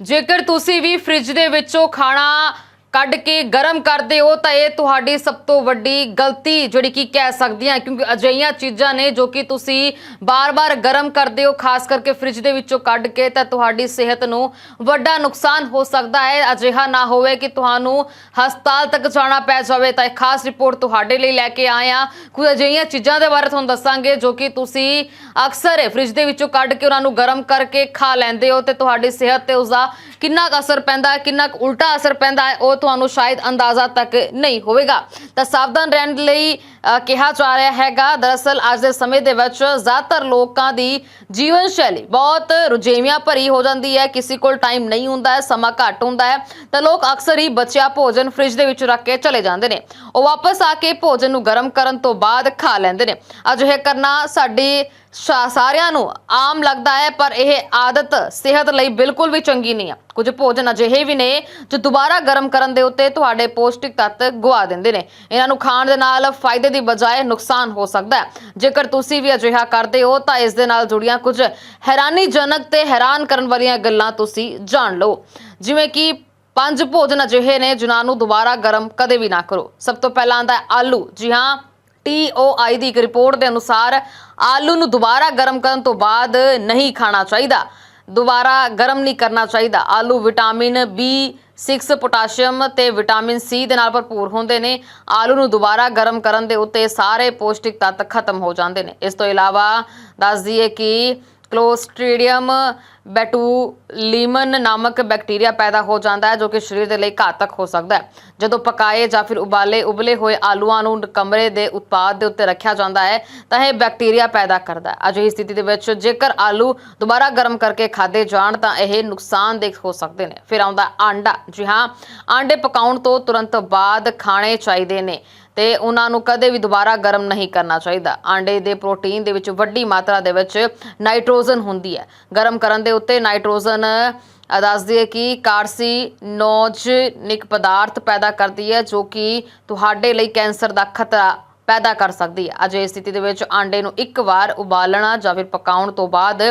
ਜੇਕਰ ਤੁਸੀਂ ਵੀ ਫ੍ਰਿਜ ਦੇ ਵਿੱਚੋਂ ਖਾਣਾ ਕੱਢ ਕੇ ਗਰਮ ਕਰਦੇ ਹੋ ਤਾਂ ਇਹ ਤੁਹਾਡੀ ਸਭ ਤੋਂ ਵੱਡੀ ਗਲਤੀ ਜਿਹੜੀ ਕਿ ਕਹਿ ਸਕਦੀ ਹਾਂ, ਕਿਉਂਕਿ ਅਜਿਹੀਆਂ ਚੀਜ਼ਾਂ ਨੇ ਜੋ ਕਿ ਤੁਸੀਂ ਬਾਰ-ਬਾਰ ਗਰਮ ਕਰਦੇ ਹੋ, ਖਾਸ ਕਰਕੇ ਫ੍ਰਿਜ ਦੇ ਵਿੱਚੋਂ ਕੱਢ ਕੇ ਤਾਂ ਤੁਹਾਡੀ ਸਿਹਤ ਨੂੰ ਵੱਡਾ ਨੁਕਸਾਨ ਹੋ ਸਕਦਾ ਹੈ। ਅਜਿਹਾ ਨਾ ਹੋਵੇ ਕਿ ਤੁਹਾਨੂੰ ਹਸਪਤਾਲ ਤੱਕ ਜਾਣਾ ਪੈ ਜਾਵੇ ਤਾਂ ਇੱਕ ਖਾਸ ਰਿਪੋਰਟ ਤੁਹਾਡੇ ਲਈ ਲੈ ਕੇ ਆਏ ਹਾਂ। ਕੁਝ ਅਜਿਹੀਆਂ ਚੀਜ਼ਾਂ ਦੇ ਬਾਰੇ ਤੁਹਾਨੂੰ ਦੱਸਾਂਗੇ ਜੋ ਕਿ ਤੁਸੀਂ ਅਕਸਰ ਫ੍ਰਿਜ ਦੇ ਵਿੱਚੋਂ ਕੱਢ ਕੇ ਉਹਨਾਂ ਨੂੰ ਗਰਮ ਕਰਕੇ ਖਾ ਲੈਂਦੇ ਹੋ ਤੇ ਤੁਹਾਡੀ ਸਿਹਤ ਤੇ ਉਸਦਾ ਕਿੰਨਾ ਕੁ ਅਸਰ ਪੈਂਦਾ ਹੈ, ਕਿੰਨਾ ਕੁ ਉਲਟਾ ਅਸਰ ਪੈਂਦਾ ਹੈ, ਉਹ ਤੁਹਾਨੂੰ ਸ਼ਾਇਦ ਅੰਦਾਜ਼ਾ ਤੱਕ ਨਹੀਂ ਹੋਵੇਗਾ। ਤਾਂ ਸਾਵਧਾਨ ਰਹਿਣ ਲਈ ਕਿਹਾ ਜਾ ਰਿਹਾ ਹੈਗਾ, ਦਰਅਸਲ ਅੱਜ ਦੇ ਸਮੇਂ ਦੇ ਵਿੱਚ ਜ਼ਿਆਦਾਤਰ ਲੋਕਾਂ ਦੀ ਜੀਵਨ ਸ਼ੈਲੀ ਬਹੁਤ ਰੁਝੇਵਿਆਂ ਭਰੀ ਹੋ ਜਾਂਦੀ ਹੈ। ਕਿਸੇ ਕੋਲ ਟਾਈਮ ਨਹੀਂ ਹੁੰਦਾ ਹੈ, ਸਮਾਂ ਘੱਟ ਹੁੰਦਾ ਹੈ। ਤਾਂ ਲੋਕ ਅਕਸਰ ਹੀ ਬਚਿਆ ਭੋਜਨ ਫ੍ਰਿਜ ਦੇ ਵਿੱਚ ਰੱਖ ਕੇ ਚਲੇ ਜਾਂਦੇ ਨੇ। ਉਹ ਵਾਪਸ ਆ ਕੇ ਭੋਜਨ ਨੂੰ ਗਰਮ ਕਰਨ ਤੋਂ ਬਾਅਦ ਖਾ ਲੈਂਦੇ ਨੇ। ਅਜਿਹੇ ਕਰਨਾ ਸਾਡੀ ਸਾਰਿਆਂ ਨੂੰ ਆਮ ਲੱਗਦਾ ਹੈ, ਪਰ ਇਹ ਆਦਤ ਸਿਹਤ ਲਈ ਬਿਲਕੁਲ ਵੀ ਚੰਗੀ ਨਹੀਂ ਹੈ ਕੁਝ ਭੋਜਨ ਅਜਿਹੇ ਵੀ ਨੇ ਜੋ ਦੁਬਾਰਾ ਗਰਮ ਕਰਨ ਦੇ ਉੱਤੇ ਤੁਹਾਡੇ ਪੌਸ਼ਟਿਕ ਤੱਤ ਗਵਾ ਦਿੰਦੇ ਨੇ। ਇਹਨਾਂ ਨੂੰ ਖਾਣ ਦੇ ਨਾਲ ਫਾਇਦੇ ਦੀ ਬਜਾਏ ਨੁਕਸਾਨ ਹੋ ਸਕਦਾ ਹੈ। ਜੇਕਰ ਤੁਸੀਂ ਵੀ ਅਜਿਹਾ ਕਰਦੇ ਹੋ, ਤਾਂ ਇਸ ਦੇ ਨਾਲ ਜੁੜੀਆਂ ਕੁਝ ਹੈਰਾਨੀਜਨਕ ਤੇ ਹੈਰਾਨ ਕਰਨ ਵਾਲੀਆਂ ਗੱਲਾਂ ਤੁਸੀਂ ਜਾਣ ਲਓ। ਜਿਵੇਂ ਕਿ ਪੰਜ ਭੋਜਨ ਅਜਿਹੇ ਨੇ, ਜਿਨ੍ਹਾਂ ਨੂੰ ਦੁਬਾਰਾ ਗਰਮ ਕਦੇ ਵੀ ਨਾ ਕਰੋ। ਸਭ ਤੋਂ ਪਹਿਲਾਂ ਆਂਦਾ ਆਲੂ। ਜੀ ਹਾਂ TOI ਦੀ ਇੱਕ ਰਿਪੋਰਟ ਦੇ ਅਨੁਸਾਰ ਆਲੂ ਨੂੰ ਦੁਬਾਰਾ ਗਰਮ ਕਰਨ ਤੋਂ ਬਾਅਦ ਨਹੀਂ ਖਾਣਾ ਚਾਹੀਦਾ। ਦੁਬਾਰਾ ਗਰਮ ਨਹੀਂ ਕਰਨਾ ਚਾਹੀਦਾ। ਆਲੂ ਵਿਟਾਮਿਨ ਬੀ B6 ਪੋਟਾਸ਼ੀਅਮ ਤੇ ਵਿਟਾਮਿਨ ਸੀ ਦੇ ਨਾਲ ਭਰਪੂਰ ਹੁੰਦੇ ਨੇ। ਆਲੂ ਨੂੰ ਦੁਬਾਰਾ ਗਰਮ ਕਰਨ ਦੇ ਉੱਤੇ ਸਾਰੇ ਪੌਸ਼ਟਿਕ ਤੱਤ ਖਤਮ ਹੋ ਜਾਂਦੇ ਨੇ। ਇਸ ਤੋਂ ਇਲਾਵਾ ਦੱਸ ਦਈਏ ਕਿ ਕਲੋਸਟ੍ਰੀਡੀਅਮ ਬੈਟੂਲੀਮਨ ਨਾਮਕ ਬੈਕਟੀਰੀਆ ਪੈਦਾ ਹੋ ਜਾਂਦਾ ਹੈ, ਜੋ ਕਿ ਸਰੀਰ ਦੇ ਲਈ ਘਾਤਕ ਹੋ ਸਕਦਾ ਹੈ। ਜਦੋਂ ਪਕਾਏ ਜਾਂ ਫਿਰ ਉਬਾਲੇ, ਉਬਲੇ ਹੋਏ ਆਲੂਆਂ ਨੂੰ ਕਮਰੇ ਦੇ ਉਤਪਾਦ ਦੇ ਉੱਤੇ ਰੱਖਿਆ ਜਾਂਦਾ ਹੈ, ਤਾਂ ਇਹ ਬੈਕਟੀਰੀਆ ਪੈਦਾ ਕਰਦਾ ਹੈ। ਅਜਿਹੀ ਸਥਿਤੀ ਦੇ ਵਿੱਚ ਜੇਕਰ ਆਲੂ ਦੁਬਾਰਾ ਗਰਮ ਕਰਕੇ ਖਾਦੇ ਜਾਣ, ਤਾਂ ਇਹ ਨੁਕਸਾਨਦੇਹ ਹੋ ਸਕਦੇ ਨੇ। ਫਿਰ ਆਉਂਦਾ ਆਂਡਾ। ਜੀ ਹਾਂ, ਆਂਡੇ ਪਕਾਉਣ ਤੋਂ ਤੁਰੰਤ ਬਾਅਦ ਖਾਣੇ ਚਾਹੀਦੇ ਨੇ। ਤੇ ਉਹਨਾਂ ਨੂੰ ਕਦੇ ਵੀ ਦੁਬਾਰਾ ਗਰਮ ਨਹੀਂ ਕਰਨਾ ਚਾਹੀਦਾ। ਆਂਡੇ ਦੇ ਪ੍ਰੋਟੀਨ ਦੇ ਵਿੱਚ ਵੱਡੀ ਮਾਤਰਾ ਦੇ ਵਿੱਚ ਨਾਈਟ੍ਰੋਜਨ ਹੁੰਦੀ ਹੈ। ਗਰਮ ਕਰਨ ਦੇ ਉੱਤੇ ਨਾਈਟ੍ਰੋਜਨ ਅ, ਦੱਸਦੀ ਹੈ ਕਿ ਕਾਰਸੀਨੋਜਨਿਕ ਪਦਾਰਥ ਪੈਦਾ ਕਰਦੀ ਹੈ ਜੋ ਕਿ ਤੁਹਾਡੇ ਲਈ ਕੈਂਸਰ ਦਾ ਖਤਰਾ ਪੈਦਾ ਕਰ ਸਕਦੀ ਹੈ। ਅਜਿਹੀ ਸਥਿਤੀ ਦੇ ਵਿੱਚ ਆਂਡੇ ਨੂੰ ਇੱਕ ਵਾਰ ਉਬਾਲਣਾ ਜਾਂ ਫਿਰ ਪਕਾਉਣ ਤੋਂ ਬਾਅਦ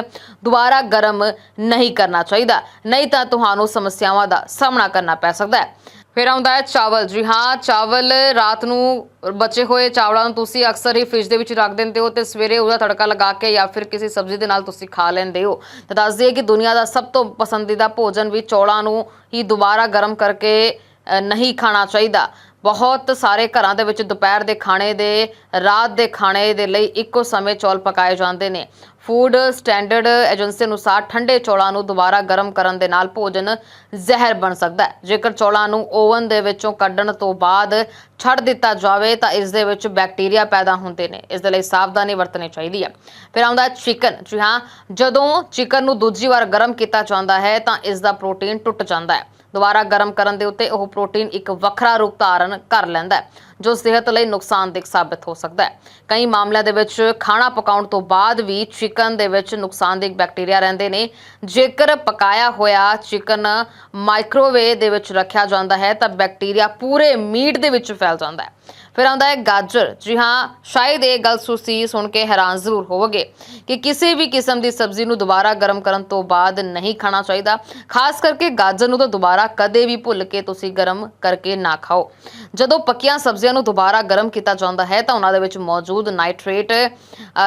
ਦੁਬਾਰਾ ਗਰਮ ਨਹੀਂ ਕਰਨਾ ਚਾਹੀਦਾ। ਨਹੀਂ ਤਾਂ ਤੁਹਾਨੂੰ ਸਮੱਸਿਆਵਾਂ ਦਾ ਸਾਹਮਣਾ ਕਰਨਾ ਪੈ ਸਕਦਾ ਹੈ। ਫਿਰ ਆਉਂਦਾ ਹੈ ਚਾਵਲ। ਜੀ ਹਾਂ, ਚਾਵਲ ਰਾਤ ਨੂੰ ਬਚੇ ਹੋਏ ਚਾਵਲਾਂ ਨੂੰ ਤੁਸੀਂ ਅਕਸਰ ਹੀ ਫ੍ਰਿਜ ਦੇ ਵਿੱਚ ਰੱਖ ਦਿੰਦੇ ਹੋ ਤੇ ਸਵੇਰੇ ਉਹਦਾ ਤੜਕਾ ਲਗਾ ਕੇ ਜਾਂ ਫਿਰ ਕਿਸੇ ਸਬਜ਼ੀ ਦੇ ਨਾਲ ਤੁਸੀਂ ਖਾ ਲੈਂਦੇ ਹੋ। ਤਾਂ ਦੱਸ ਦਈਏ ਕਿ ਦੁਨੀਆ ਦਾ ਸਭ ਤੋਂ ਪਸੰਦੀਦਾ ਭੋਜਨ ਵੀ ਚੌਲਾਂ ਨੂੰ ਹੀ ਦੁਬਾਰਾ ਗਰਮ ਕਰਕੇ ਨਹੀਂ ਖਾਣਾ ਚਾਹੀਦਾ। ਬਹੁਤ ਸਾਰੇ ਘਰਾਂ ਦੇ ਵਿੱਚ ਦੁਪਹਿਰ ਦੇ ਖਾਣੇ ਦੇ, ਰਾਤ ਦੇ ਖਾਣੇ ਦੇ ਲਈ ਇੱਕੋ ਸਮੇਂ ਚੌਲ ਪਕਾਏ ਜਾਂਦੇ ਨੇ। ਫੂਡ ਸਟੈਂਡਰਡ ਏਜੰਸੀ ਅਨੁਸਾਰ ਠੰਡੇ ਚੌਲਾਂ ਨੂੰ ਦੁਬਾਰਾ ਗਰਮ ਕਰਨ ਦੇ ਨਾਲ ਭੋਜਨ ਜ਼ਹਿਰ ਬਣ ਸਕਦਾ ਹੈ। ਜੇਕਰ ਚੌਲਾਂ ਨੂੰ ਓਵਨ ਦੇ ਵਿੱਚੋਂ ਕੱਢਣ ਤੋਂ ਬਾਅਦ ਛੱਡ ਦਿੱਤਾ ਜਾਵੇ, ਤਾਂ ਇਸ ਦੇ ਵਿੱਚ ਬੈਕਟੀਰੀਆ ਪੈਦਾ ਹੁੰਦੇ ਨੇ। ਇਸ ਦੇ ਲਈ ਸਾਵਧਾਨੀ ਵਰਤਣੀ ਚਾਹੀਦੀ ਹੈ। ਫਿਰ ਆਉਂਦਾ ਚਿਕਨ ਜੀ ਹਾਂ, ਜਦੋਂ ਚਿਕਨ ਨੂੰ ਦੂਜੀ ਵਾਰ ਗਰਮ ਕੀਤਾ ਜਾਂਦਾ ਹੈ, ਤਾਂ ਇਸ ਦਾ ਪ੍ਰੋਟੀਨ ਟੁੱਟ ਜਾਂਦਾ ਹੈ। ਦੁਬਾਰਾ ਗਰਮ ਕਰਨ ਦੇ ਉੱਤੇ ਉਹ ਪ੍ਰੋਟੀਨ ਇੱਕ ਵੱਖਰਾ ਰੂਪ ਧਾਰਨ ਕਰ ਲੈਂਦਾ ਹੈ, ਜੋ ਸਿਹਤ ਲਈ ਨੁਕਸਾਨਦੇਹ ਸਾਬਤ ਹੋ ਸਕਦਾ ਹੈ। ਕਈ ਮਾਮਲਿਆਂ ਦੇ ਵਿੱਚ ਖਾਣਾ ਪਕਾਉਣ ਤੋਂ ਬਾਅਦ ਵੀ ਚਿਕਨ ਦੇ ਵਿੱਚ ਨੁਕਸਾਨਦੇਹ ਬੈਕਟੀਰੀਆ ਰਹਿੰਦੇ ਨੇ। ਜੇਕਰ ਪਕਾਇਆ ਹੋਇਆ ਚਿਕਨ ਮਾਈਕ੍ਰੋਵੇਵ ਦੇ ਵਿੱਚ ਰੱਖਿਆ ਜਾਂਦਾ ਹੈ, ਤਾਂ ਬੈਕਟੀਰੀਆ ਪੂਰੇ ਮੀਟ ਦੇ ਵਿੱਚ ਫੈਲ ਜਾਂਦਾ ਹੈ। ਫਿਰ ਆਉਂਦਾ ਹੈ ਗਾਜਰ। ਜੀ ਹਾਂ, ਸ਼ਾਇਦ ਇਹ ਗੱਲ ਤੁਸੀਂ ਸੁਣ ਕੇ ਹੈਰਾਨ ਜ਼ਰੂਰ ਹੋਵੋਗੇ ਕਿ ਕਿਸੇ ਵੀ ਕਿਸਮ ਦੀ ਸਬਜ਼ੀ ਨੂੰ ਦੁਬਾਰਾ ਗਰਮ ਕਰਨ ਤੋਂ ਬਾਅਦ ਨਹੀਂ ਖਾਣਾ ਚਾਹੀਦਾ। ਖਾਸ ਕਰਕੇ ਗਾਜਰ ਨੂੰ ਤਾਂ ਦੁਬਾਰਾ ਕਦੇ ਵੀ ਭੁੱਲ ਕੇ ਤੁਸੀਂ ਗਰਮ ਕਰਕੇ ਨਾ ਖਾਓ। ਜਦੋਂ ਪੱਕੀਆਂ ਸਬਜ਼ੀਆਂ ਨੂੰ ਦੁਬਾਰਾ ਗਰਮ ਕੀਤਾ ਜਾਂਦਾ ਹੈ, ਤਾਂ ਉਹਨਾਂ ਦੇ ਵਿੱਚ ਮੌਜੂਦ ਨਾਈਟ੍ਰੇਟ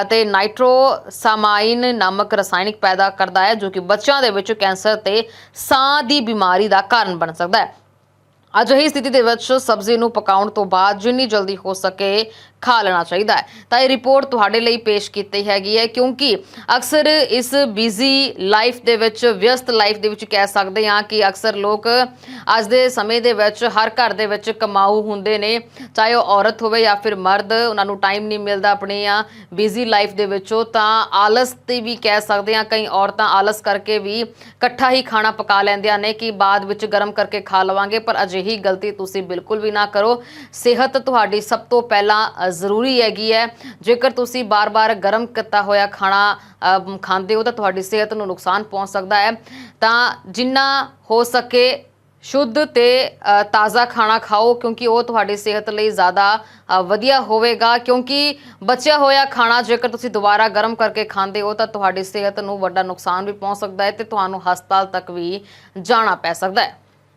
ਅਤੇ ਨਾਈਟ੍ਰੋਸਾਮਾਈਨ ਨਾਮਕ ਰਸਾਇਣਿਕ ਪੈਦਾ ਕਰਦਾ ਹੈ, ਜੋ ਕਿ ਬੱਚਿਆਂ ਦੇ ਵਿੱਚ ਕੈਂਸਰ ਤੇ ਸਾਹ ਦੀ ਬਿਮਾਰੀ ਦਾ ਕਾਰਨ ਬਣ ਸਕਦਾ ਹੈ। ਅਜਿਹੀ ਸਥਿਤੀ ਦੇ ਵਿੱਚ ਸਬਜ਼ੀ ਨੂੰ ਪਕਾਉਣ ਤੋਂ ਬਾਅਦ ਜਿੰਨੀ ਜਲਦੀ ਹੋ ਸਕੇ ਖਾ ਲੈਣਾ ਚਾਹੀਦਾ ਹੈ। ਤਾਂ ਇਹ ਰਿਪੋਰਟ ਤੁਹਾਡੇ ਲਈ ਪੇਸ਼ ਕੀਤੀ ਹੈਗੀ ਹੈ, ਕਿਉਂਕਿ ਅਕਸਰ ਇਸ ਬਿਜ਼ੀ ਲਾਈਫ ਦੇ ਵਿੱਚ, ਵਿਅਸਤ ਲਾਈਫ ਦੇ ਵਿੱਚ ਕਹਿ ਸਕਦੇ ਹਾਂ ਕਿ ਅਕਸਰ ਲੋਕ ਅੱਜ ਦੇ ਸਮੇਂ ਦੇ ਵਿੱਚ ਹਰ ਘਰ ਦੇ ਵਿੱਚ ਕਮਾਊ ਹੁੰਦੇ ਨੇ। ਚਾਹੇ ਉਹ ਔਰਤ ਹੋਵੇ ਜਾਂ ਫਿਰ ਮਰਦ, ਉਹਨਾਂ ਨੂੰ ਟਾਈਮ ਨਹੀਂ ਮਿਲਦਾ ਆਪਣੀ ਆ ਬਿਜ਼ੀ ਲਾਈਫ ਦੇ ਵਿੱਚੋਂ। ਤਾਂ ਆਲਸ ਤੇ ਵੀ ਕਹਿ ਸਕਦੇ ਹਾਂ, ਕਈ ਔਰਤਾਂ ਆਲਸ ਕਰਕੇ ਵੀ ਇਕੱਠਾ ਹੀ ਖਾਣਾ ਪਕਾ ਲੈਂਦੀਆਂ ਨੇ ਕਿ ਬਾਅਦ ਵਿੱਚ ਗਰਮ ਕਰਕੇ ਖਾ ਲਵਾਂਗੇ, ਪਰ ਅਜੇ ਅਜਿਹੀ ਗਲਤੀ ਤੁਸੀਂ ਬਿਲਕੁਲ ਵੀ ਨਾ ਕਰੋ। ਸਿਹਤ ਤੁਹਾਡੀ ਸਭ ਤੋਂ ਪਹਿਲਾਂ ਜ਼ਰੂਰੀ ਹੈਗੀ ਹੈ। ਜੇਕਰ ਤੁਸੀਂ ਬਾਰ-ਬਾਰ ਗਰਮ ਕੀਤਾ ਹੋਇਆ ਖਾਣਾ ਖਾਂਦੇ ਹੋ ਤਾਂ ਤੁਹਾਡੀ ਸਿਹਤ ਨੂੰ ਨੁਕਸਾਨ ਪਹੁੰਚ ਸਕਦਾ ਹੈ। ਤਾਂ ਜਿੰਨਾ ਹੋ ਸਕੇ ਸ਼ੁੱਧ ਤੇ ਤਾਜ਼ਾ ਖਾਣਾ ਖਾਓ, ਕਿਉਂਕਿ ਉਹ ਤੁਹਾਡੀ ਸਿਹਤ ਲਈ ਜ਼ਿਆਦਾ ਵਧੀਆ ਹੋਵੇਗਾ। ਕਿਉਂਕਿ ਬਚਿਆ ਹੋਇਆ ਖਾਣਾ ਜੇਕਰ ਤੁਸੀਂ ਦੁਬਾਰਾ ਗਰਮ ਕਰਕੇ ਖਾਂਦੇ ਹੋ ਤਾਂ ਤੁਹਾਡੀ ਸਿਹਤ ਨੂੰ ਵੱਡਾ ਨੁਕਸਾਨ ਵੀ ਪਹੁੰਚ ਸਕਦਾ ਹੈ ਤੇ ਤੁਹਾਨੂੰ ਹਸਪਤਾਲ ਤੱਕ ਵੀ ਜਾਣਾ ਪੈ ਸਕਦਾ ਹੈ।